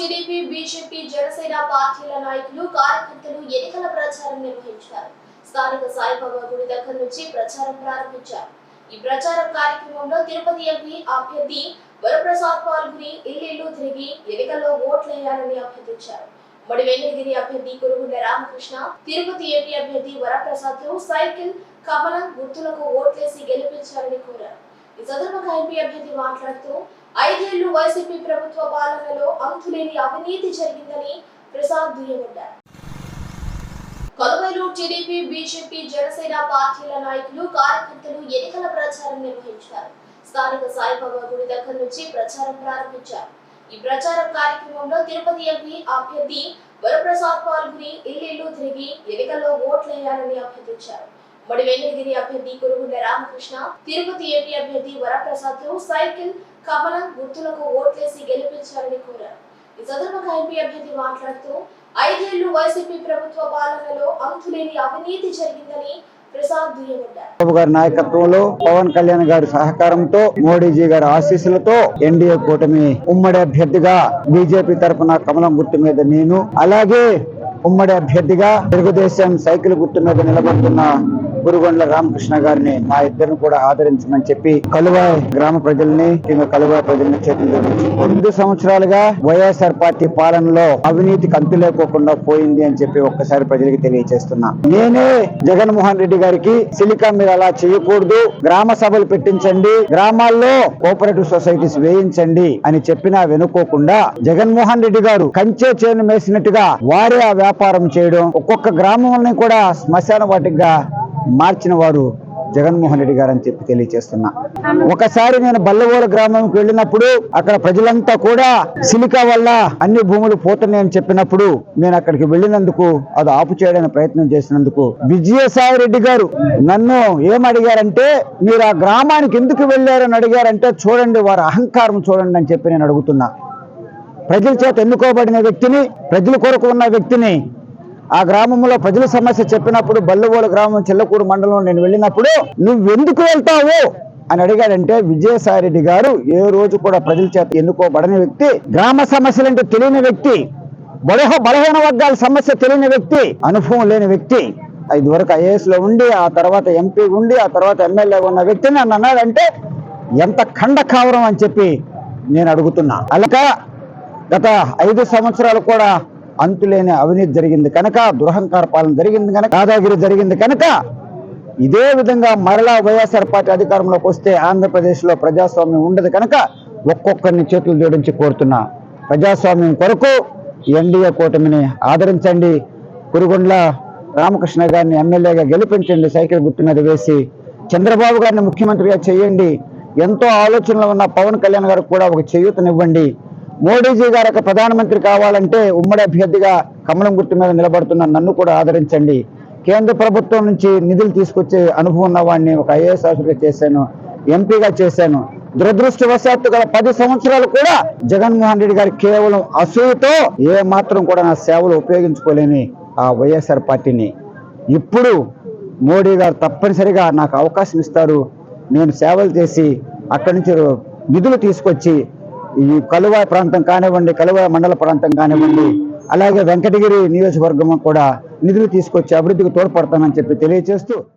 TDP BJP Janasena పార్టీల నాయకులు కార్యకర్తలు ఎన్నికల ప్రచారం నిర్వహించారు. స్థానిక సాయిబాబా గుడి దగ్గర నుంచి ప్రచారం ప్రారంభించారు. ఈ ప్రచారం కార్యక్రమంలో తిరుపతి ఎంపీ అభ్యర్థి వరప్రసాద్ పాల్గొని ఇల్లు తిరిగి ఎన్నికల్లో ఓట్లేయాలని అభ్యర్థించారు. మరి వెంకటగిరి అభ్యర్థి కురుగుండ రామకృష్ణ తిరుపతి ఎంపీ అభ్యర్థి వరప్రసాద్లు సైకిల్ కమలం గుర్తులకు ఓట్లేసి గెలిపించాలని కోరారు. ఈ సందర్భంగా ఎంపీ అభ్యర్థి మాట్లాడుతూ ఐదేళ్ళు వైసీపీ ప్రభుత్వ పాలనలో అంతులేని అవినీతి జరిగిందని ప్రసాద్ దుయ్యబడ్డారు. కొలవైలో టీడీపీ బీజేపీ జనసేన పార్టీల నాయకులు కార్యకర్తలు ఎన్నికల ప్రచారం నిర్వహించారు. స్థానిక సాయిబాబా గుడి దగ్గర నుంచి ప్రచారం ప్రారంభించారు. ఈ ప్రచారం కార్యక్రమంలో తిరుపతి ఎంపీ అభ్యర్థి వరప్రసాద్ పాల్గొని ఇల్లు తిరిగి ఎన్నికల్లో ఓట్లేయాలని అభ్యర్థించారు. మరి అభ్యర్థి కురుగుండ రామకృష్ణ తిరుపతి ఎంపీ అభ్యర్థి వరప్రసాద్లు సైకిల్ కమలం గుర్తులకు ఓట్లేసి గెలిపించాలని కోరారు. ఈ సందర్భంగా ఎంపీ అభ్యర్థి మాట్లాడుతూ ఐదేళ్ళు వైసీపీ ప్రభుత్వ పాలనలో అంతులేని అవినీతి జరిగిందని ప్రసాద్ చంద్రబాబు గారి నాయకత్వంలో పవన్ కళ్యాణ్ గారి సహకారంతో మోడీజీ గారి ఆశీస్సులతో ఎన్డీఏ కూటమి ఉమ్మడి అభ్యర్థిగా బీజేపీ తరఫున కమలం గుర్తు మీద నేను అలాగే ఉమ్మడి అభ్యర్థిగా తెలుగుదేశం సైకిల్ గుర్తు మీద నిలబడుతున్న గురుగొండ్ల రామకృష్ణ గారిని మా ఇద్దరిని కూడా ఆదరించమని చెప్పి కలువ గ్రామ ప్రజల్ని ఇంకా కలువాయ్ ప్రజల్ని చేతులు రెండు సంవత్సరాలుగా వైఎస్ఆర్ పార్టీ పాలనలో అవినీతి కంతు లేకోకుండా పోయింది అని చెప్పి ఒక్కసారి ప్రజలకు తెలియజేస్తున్నా నేనే జగన్మోహన్ రెడ్డి గారికి సిలికా మీరు అలా చేయకూడదు గ్రామ సభలు పెట్టించండి గ్రామాల్లో కోఆపరేటివ్ సొసైటీస్ వేయించండి అని చెప్పినా వెనుకోకుండా జగన్మోహన్ రెడ్డి గారు కంచే చేను మేసినట్టుగా వారే ఆ వ్యాపారం చేయడం ఒక్కొక్క గ్రామాలని కూడా శ్మశాన వాటిగా మార్చిన వారు జగన్మోహన్ రెడ్డి గారు అని చెప్పి తెలియజేస్తున్నా. ఒకసారి నేను బల్లవోల గ్రామంకి వెళ్ళినప్పుడు అక్కడ ప్రజలంతా కూడా సిలికా వల్ల అన్ని భూములు పోతున్నాయని చెప్పినప్పుడు నేను అక్కడికి వెళ్ళినందుకు అది ఆపు చేయడానికి ప్రయత్నం చేసినందుకు విజయసాయి రెడ్డి గారు నన్ను ఏం అడిగారంటే మీరు ఆ గ్రామానికి ఎందుకు వెళ్ళారని అడిగారంటే చూడండి వారి అహంకారం చూడండి అని చెప్పి నేను అడుగుతున్నా. ప్రజల చేత ఎన్నుకోబడిన వ్యక్తిని ప్రజల కొరకు ఉన్న వ్యక్తిని ఆ గ్రామంలో ప్రజల సమస్య చెప్పినప్పుడు బల్లవోడు గ్రామం చెల్లకూరు మండలం నేను వెళ్ళినప్పుడు నువ్వెందుకు వెళ్తావు? అని అడిగాడంటే విజయసాయిరెడ్డి గారు ఏ రోజు కూడా ప్రజల చేత ఎన్నుకోబడని వ్యక్తి గ్రామ సమస్యలంటే తెలియని వ్యక్తి బలహ బలహీన వర్గాల సమస్య తెలియని వ్యక్తి అనుభవం లేని వ్యక్తి ఇదివరకు ఐఏఎస్లో ఉండి ఆ తర్వాత ఎంపీ ఉండి ఆ తర్వాత ఎమ్మెల్యే ఉన్న వ్యక్తిని నన్ను అన్నాడంటే ఎంత ఖండకావరం అని చెప్పి నేను అడుగుతున్నా. అలాగా గత ఐదు సంవత్సరాలు కూడా అంతులేని అవినీతి జరిగింది కనుక దురహంకార పాలన జరిగింది కనుక దాదాగిరి జరిగింది కనుక ఇదే విధంగా మరలా వైఎస్ఆర్ పార్టీ అధికారంలోకి వస్తే ఆంధ్రప్రదేశ్లో ప్రజాస్వామ్యం ఉండదు కనుక ఒక్కొక్కరిని చేతులు జోడించి కోరుతున్నా. ప్రజాస్వామ్యం కొరకు ఎన్డీఏ కూటమిని ఆదరించండి. కురుగొండ్ల రామకృష్ణ గారిని ఎమ్మెల్యేగా గెలిపించండి. సైకిల్ గుర్తున్నది వేసి చంద్రబాబు గారిని ముఖ్యమంత్రిగా చేయండి. ఎంతో ఆలోచనలు ఉన్న పవన్ కళ్యాణ్ గారికి కూడా ఒక చేయూతనివ్వండి. మోడీజీ గారు ఒక ప్రధానమంత్రి కావాలంటే ఉమ్మడి అభ్యర్థిగా కమలం గుర్తు మీద నిలబడుతున్న నన్ను కూడా ఆదరించండి. కేంద్ర ప్రభుత్వం నుంచి నిధులు తీసుకొచ్చే అనుభవం ఉన్న వాడిని ఒక ఐఏఎస్ ఆఫీసర్గా చేశాను ఎంపీగా చేశాను. దురదృష్టవశాత్తు గల పది సంవత్సరాలు కూడా జగన్మోహన్ రెడ్డి గారు కేవలం అసూయతో ఏ మాత్రం కూడా నా సేవలు ఉపయోగించుకోలేని ఆ వైఎస్ఆర్ పార్టీని. ఇప్పుడు మోడీ గారు తప్పనిసరిగా నాకు అవకాశం ఇస్తారు. నేను సేవలు చేసి అక్కడి నుంచి నిధులు తీసుకొచ్చి ఈ కలువ ప్రాంతం కానివ్వండి కలువ మండల ప్రాంతం కానివ్వండి అలాగే వెంకటగిరి నియోజకవర్గం కూడా నిధులు తీసుకొచ్చి అభివృద్ధికి తోడ్పడతానని చెప్పి తెలియజేస్తూ